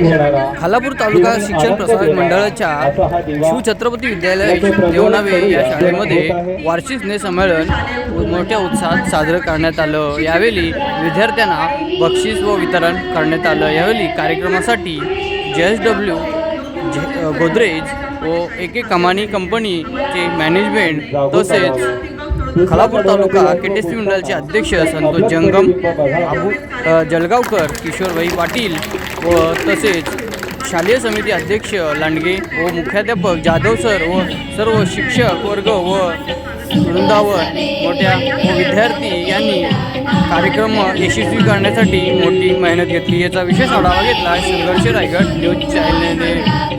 खालापूर तालुका शिक्षण प्रसारक मंडळाच्या शिवछत्रपती विद्यालय देवनावे या शाळेमध्ये वार्षिक स्नेहसंमेलन मोठ्या उत्साहात साजरं करण्यात आलं. यावेळी विद्यार्थ्यांना बक्षीस व वितरण करण्यात आलं. यावेळी कार्यक्रमासाठी जे एस डब्ल्यू गोदरेज व एक एक कमानी कंपनीचे मॅनेजमेंट तसेच खलापूर तालुका केटेसी मंडळाचे अध्यक्ष संतोष जंगम आबू जलगावकर किशोरभाई पाटील व तसेच शालेय समिती अध्यक्ष लांडगे व मुख्याध्यापक जाधव सर व सर्व शिक्षक वर्ग व वृंदावन मोठ्या व विद्यार्थी यांनी कार्यक्रम यशस्वी करण्यासाठी मोठी मेहनत घेतली. याचा विशेष आढावा घेतला संघर्ष रायगड न्यूज चॅनलने.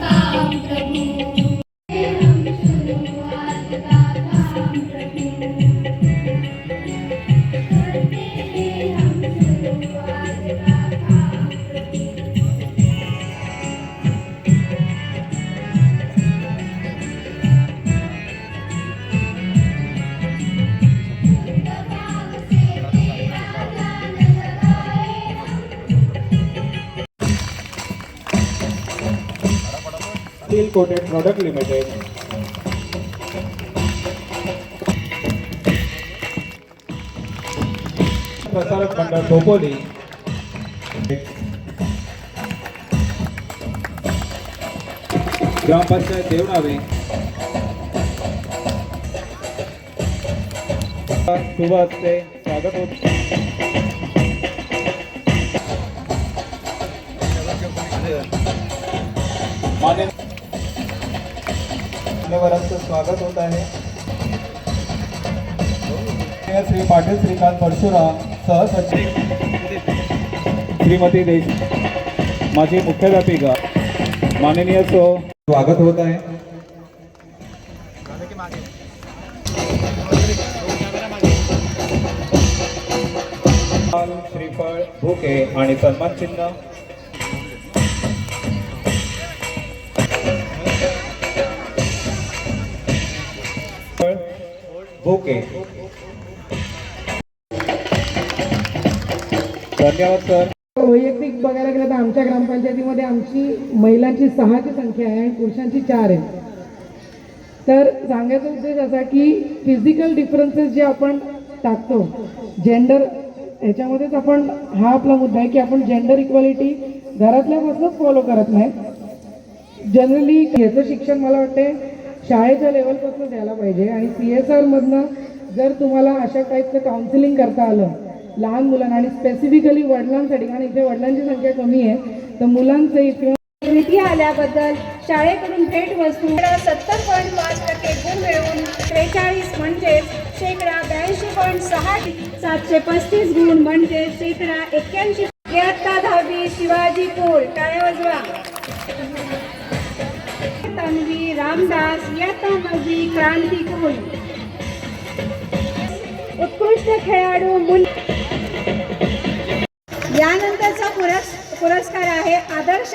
स्टील कोटेड प्रोडक्ट लिमिटेड प्रसारक मंडळ खोपोली ग्रामपंचायत देवनावे शुभ हस्ते स्वागत होत मान्य मान्यवरांचं स्वागत होत आहे. श्री पाटील श्रीकांत परशुराम सहसचिव श्रीमती देश माझी मुख्याध्यापिका माननीय सो स्वागत होत आहे. श्रीफळ भुके आणि सन्मान चिन्ह. ओके. धन्यवाद सर. वैयक्तिक बघायला गेलं तर आमच्या ग्रामपंचायतीमध्ये आमची महिलांची सहाची संख्या आहे आणि पुरुषांची चार आहे. तर सांगायचा उद्देश असा की फिजिकल डिफरन्सेस जे आपण टाकतो जेंडर ह्याच्यामध्येच आपण हा आपला मुद्दा आहे की आपण जेंडर इक्वॅलिटी घरातल्यापासूनच फॉलो करत नाही. जनरली याचं शिक्षण मला वाटते शाळेच्या लेवलपासून द्यायला पाहिजे. आणि सी एस आरमधनं जर तुम्हाला अशा टाईपचं काउन्सिलिंग करता आलं लहान मुलांना आणि स्पेसिफिकली वडिलांसाठी कारण इथे वडिलांची संख्या कमी आहे तर मुलांचं किंवा निधी आल्याबद्दल शाळेकडून भेट वस्तू सत्तर पॉईंट पाच टक्के गुण मिळवून त्रेचाळीस म्हणजे शेकडा ब्याऐंशी पॉईंट सहा सातशे पस्तीस गुण म्हणजे शेकडा एक्क्याऐंशी इयत्ता दहावी शिवाजीपूर टाळ्या वाजवा. तन्वी रामदास या नववी क्रांती कुल उत्कृष्ट खेळाडू मुल यानंतरचा पुरस् पुरस्कार आहे आदर्श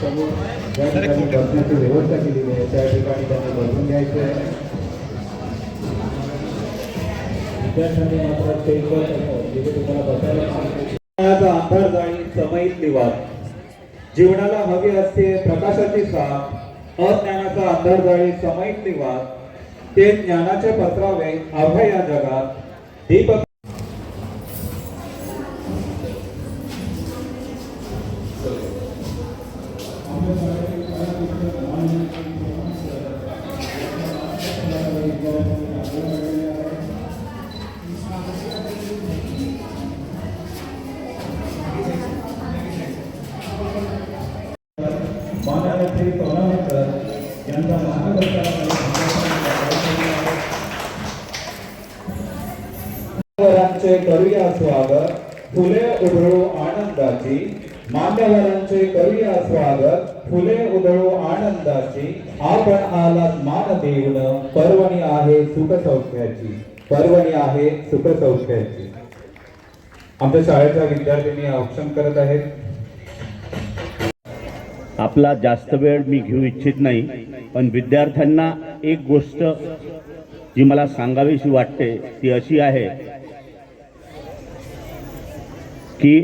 ज्या ठिकाणी बसण्याची व्यवस्था केलेली आहे त्या ठिकाणी त्यांनी बसून घ्यायचं आहे. विद्यार्थ्यांनी मात्र जिथे तुम्हाला बसायला अंधार जाळी समयित निवास जीवनाला हवी असते प्रकाशाची साथ अज्ञानाचा अंधार जाळी समयित निवास ते ज्ञानाचे पत्रावे अभया या जगात. दीपक माननीय सोनावकर यांचा मार्गदर्शनाखाली करूया स्वागत. फुले उधळू आनंदाची. मान्यवरांचे करूया स्वागत. फुले उधळू आनंदाची. आपण आलात मान देऊन. पर्वणी आहे सुख सौख्याची पर्वणी आहे सुख सौख्याची आमच्या शाळेच्या विद्यार्थ्यांनी औक्षण करत आहेत. आपला जास्त वेळ मी घेऊ इच्छित नाही. पण विद्यार्थ्यांना एक गोष्ट जी मला सांगावीशी वाटते ती अशी आहे की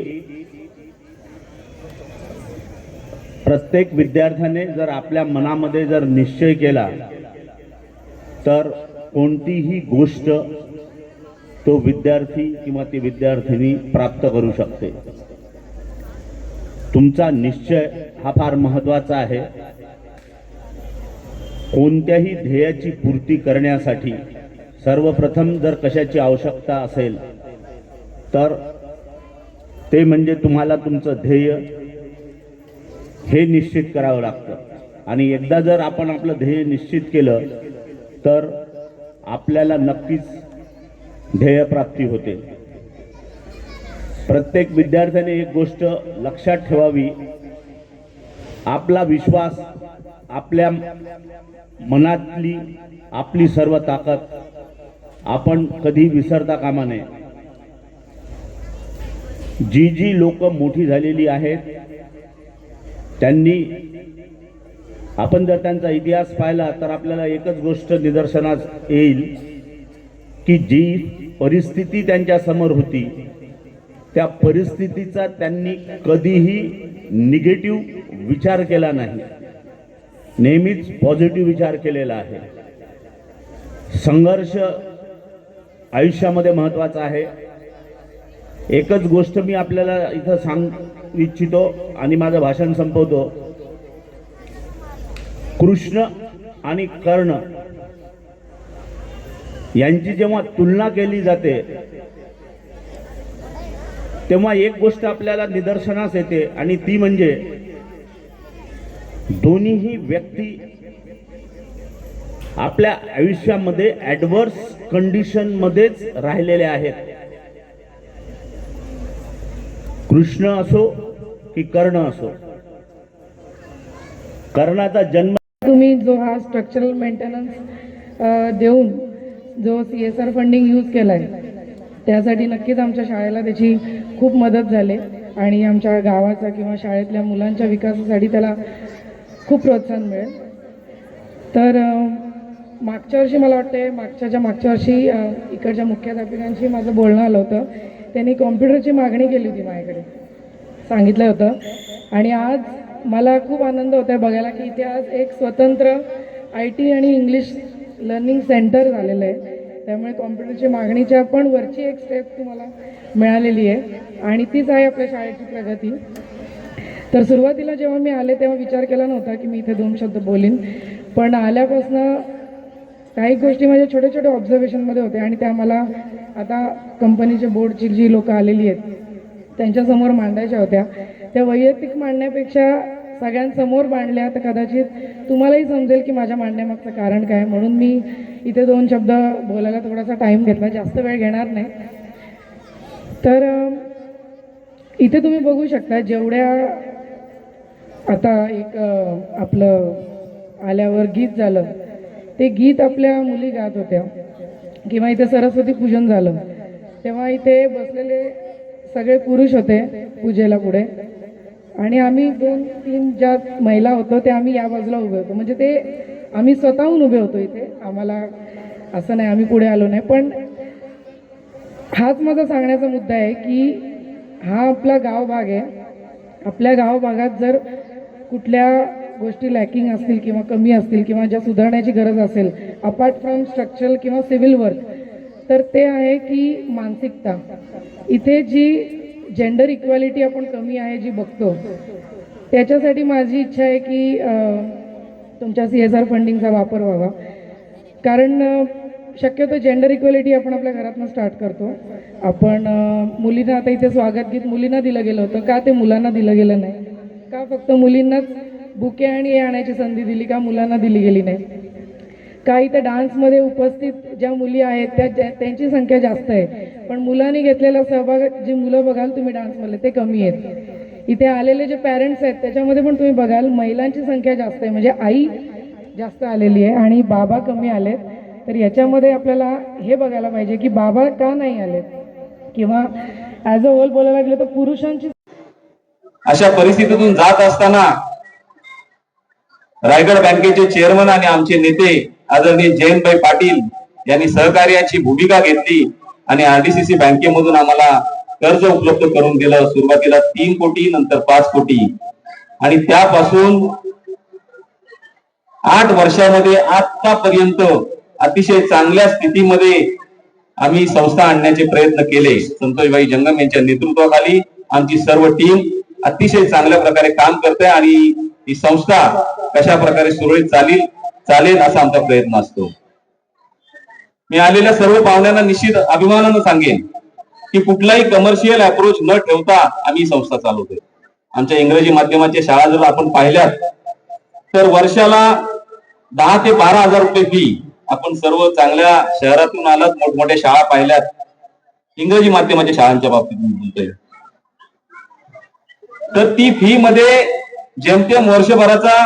प्रत्येक विद्यार्थ्याने जर आपल्या मनामध्ये जर निश्चय केला तर कोणतीही गोष्ट तो विद्यार्थी किंवा ती विद्यार्थिनी प्राप्त करू शकते. तुमचा निश्चय हा फार महत्त्वाचा आहे. कोणत्याही ध्येयाची पूर्ती करण्यासाठी सर्वप्रथम जर कशाची आवश्यकता असेल तर ते म्हणजे तुम्हाला तुमचं ध्येय हे निश्चित करावं लागतं. आणि एकदा जर आपण आपलं ध्येय निश्चित केलं तर आपल्याला नक्कीच ध्येयप्राप्ती होते. प्रत्येक विद्यार्थ्याने एक गोष्ट लक्षात ठेवावी. आपला विश्वास आपल्या मनातली आपली सर्व ताकद आपण कधी विसरता कामा नये. जी जी लोक मोठी झालेली आहेत त्यांनी आपण जर त्यांचा इतिहास पाहिला तर आपल्याला एकच गोष्ट निदर्शनास येईल की जी परिस्थिती त्यांच्यासमोर होती त्या परिस्थितीचा त्यांनी कधीही निगेटिव्ह विचार केला नाही. नेहमीच पॉझिटिव्ह विचार केलेला आहे. संघर्ष आयुष्यामध्ये महत्त्वाचा आहे. एकच गोष्ट मी आपल्याला इथं सांग इच्छितो आणि माझं भाषण संपवतो. कृष्ण आणि कर्ण यांची जेव्हा तुलना केली जाते तेव्हा एक गोष्ट आपल्याला निदर्शनास येते आणि ती म्हणजे दोन्हीही व्यक्ती आपल्या आयुष्यामध्ये ऍडव्हर्स कंडिशन मध्येच राहिलेले आहेत. कृष्ण असो की कर्ण असो. कर्णाचा जन्म तुम्ही जो हा स्ट्रक्चरल मेंटेनन्स देऊन जो C S R funding use केलाय त्यासाठी नक्कीच आमच्या शाळेला त्याची खूप मदत झाली. आणि आमच्या गावाचा किंवा शाळेतल्या मुलांच्या विकासासाठी त्याला खूप प्रोत्साहन मिळेल. तर मागच्या वर्षी मला वाटते मागच्याच्या मागच्या वर्षी इकडच्या मुख्याध्यापिकांशी माझं बोलणं आलं होतं त्यांनी कॉम्प्युटरची मागणी केली होती माझ्याकडे. सांगितलं होतं. आणि आज मला खूप आनंद होत आहे बघायला की इथे आज एक स्वतंत्र आय टी आणि इंग्लिश लर्निंग सेंटर झालेलं आहे. त्यामुळे कॉम्प्युटरची मागणीच्या पण वरची एक स्टेप तुम्हाला मिळालेली आहे आणि तीच आहे आपल्या शाळेची प्रगती. तर सुरुवातीला जेव्हा मी आले तेव्हा विचार केला नव्हता की मी इथे दोन शब्द बोलीन. पण आल्यापासनं काही गोष्टी माझ्या छोट्या छोट्या ऑब्झर्वेशनमध्ये होत्या आणि त्या मला आता कंपनीच्या बोर्डची जी लोक आलेली आहेत त्यांच्यासमोर मांडायच्या होत्या. त्या वैयक्तिक मांडण्यापेक्षा सगळ्यांसमोर मांडल्या तर कदाचित तुम्हालाही समजेल की माझ्या मांडण्यामागचं कारण काय. म्हणून मी इथे दोन शब्द बोलायला थोडासा टाईम घेतला. जास्त वेळ घेणार नाही. तर इथे तुम्ही बघू शकता जेवढ्या आता एक आपलं आल्यावर गीत झालं ते गीत आपल्या मुली गात होत्या. किंवा इथे सरस्वती पूजन झालं. तेव्हा इथे बसलेले सगळे पुरुष होते पूजेला पुढे. आणि आम्ही दोन तीन ज्या महिला होतो ते आम्ही या बाजूला उभे होतो. म्हणजे ते आम्ही स्वतःहून उभे होतो इथे. आम्हाला असं नाही आम्ही पुढे आलो नाही. पण हाच माझा सांगण्याचा मुद्दा आहे की हा आपला गाव भाग आहे. आपल्या गाव भागात जर कुठल्या गोष्टी लॅकिंग असतील किंवा कमी असतील किंवा ज्या सुधारण्याची गरज असेल अपार्ट फ्रॉम स्ट्रक्चरल किंवा सिव्हिल वर्क तर ते आहे की मानसिकता. इथे जी जेंडर इक्वॅलिटी आपण कमी आहे जी बघतो त्याच्यासाठी माझी इच्छा आहे की तुमच्या सी एस आर फंडिंगचा वापर व्हावा. कारण शक्यतो जेंडर इक्वॅलिटी आपण आपल्या घरातनं स्टार्ट करतो. आपण मुलींना आता इथे स्वागत गीत मुलींना दिलं गेलं होतं. का ते मुलांना दिलं गेलं नाही? का फक्त मुलींनाच बुके आणि हे आणायची संधी दिली? का मुलांना दिली गेली नाही? का इथं डान्समध्ये उपस्थित ज्या मुली आहेत त्या त्यांची संख्या जास्त आहे. पण मुलांनी घेतलेला सहभाग जी मुलं बघाल तुम्ही डान्समध्ये ते कमी आहेत. इथे आलेले जे पॅरेंट्स आहेत त्याच्यामध्ये पण तुम्ही बघाल महिलांची संख्या जास्त आहे. म्हणजे आई जास्त आलेली आहे आणि बाबा कमी आलेत. तर याच्यामध्ये आपल्याला हे बघायला पाहिजे की बाबा का नाही आले? किंवा ऍज अ होल बोलायला गेलं तर पुरुषांची अशा परिस्थितीतून जात असताना रायगड बँकेचे चेअरमन आणि आमचे नेते आदरणीय जयंतभाई पाटील यांनी सहकार्याची भूमिका घेतली आणि आरडीसीसी बँकेमधून आम्हाला कर्ज उपलब्ध करून दिलं. सुरुवातीला तीन कोटी नंतर पाच कोटी. आणि त्यापासून आठ वर्षामध्ये आतापर्यंत अतिशय चांगल्या स्थितीमध्ये आम्ही संस्था आणण्याचे प्रयत्न केले. संतोषबाई जंगम यांच्या नेतृत्वाखाली आमची सर्व टीम अतिशय चांगल्या प्रकारे काम करते आणि ही संस्था कशा प्रकारे सुरळीत चालेल चालेल असा आमचा प्रयत्न असतो. मी आलेल्या सर्व पाहुण्यांना निश्चित अभिमानानं सांगेन की कुठलाही कमर्शियल अप्रोच न ठेवता आम्ही संस्था चालवतोय. आमच्या इंग्रजी माध्यमाच्या शाळा जर आपण पाहिल्यात तर वर्षाला दहा ते बारा हजार रुपये फी आपण सर्व चांगल्या शहरातून आलात मोठमोठ्या शाळा पाहिल्यात. इंग्रजी माध्यमाच्या शाळांच्या बाबतीत बोलतोय. तर ती फी मध्ये जेमतेम वर्षभराचा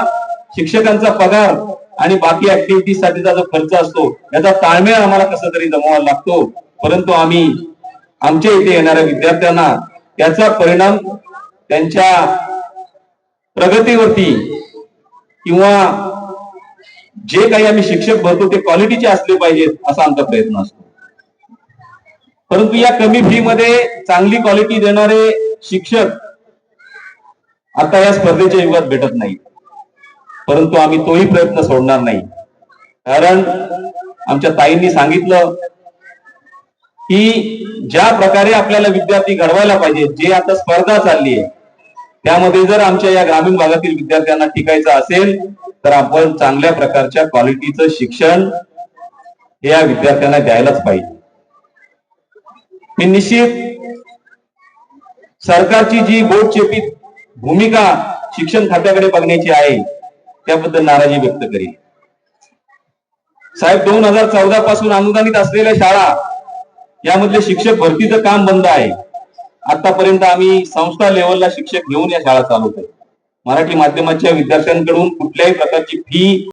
शिक्षकांचा पगार आणि बाकी ऍक्टिव्हिटीज साठीचा जो खर्च असतो याचा ताळमेळ आम्हाला कसा तरी जमवावा लागतो. परंतु आम्ही आमच्या इथे येणाऱ्या विद्यार्थ्यांना त्याचा परिणाम त्यांच्या प्रगतीवरती किंवा जे काही आम्ही शिक्षक भरतो ते क्वालिटीचे असले पाहिजेत असा आमचा प्रयत्न असतो. परंतु या कमी फी मध्ये चांगली क्वालिटी देणारे शिक्षक आता या स्पर्धेच्या युगात भेटत नाही. परंतु आम्ही तोही प्रयत्न सोडणार नाही. कारण आमच्या ताईंनी सांगितलं की ज्या प्रकारे आपल्याला विद्यार्थी घडवायला पाहिजे जे आता स्पर्धा चालली आहे त्यामध्ये जर आमच्या या ग्रामीण भागातील विद्यार्थ्यांना टिकायचं असेल तर आपण चांगल्या प्रकारच्या क्वालिटीचं शिक्षण हे या विद्यार्थ्यांना द्यायलाच पाहिजे. मी निश्चित सरकारची जी बोटचेपी भूमिका शिक्षण खात्याकडे बघण्याची आहे त्याबद्दल नाराजी व्यक्त करेल साहेब दोन हजार चौदा पासून अनुदानित असलेल्या शाळा यामधले शिक्षक भरतीचं काम बंद आहे. आतापर्यंत आम्ही संस्था लेवलला शिक्षक घेऊन या शाळा चालवतो मराठी माध्यमाच्या विद्यार्थ्यांकडून कुठल्याही प्रकारची फी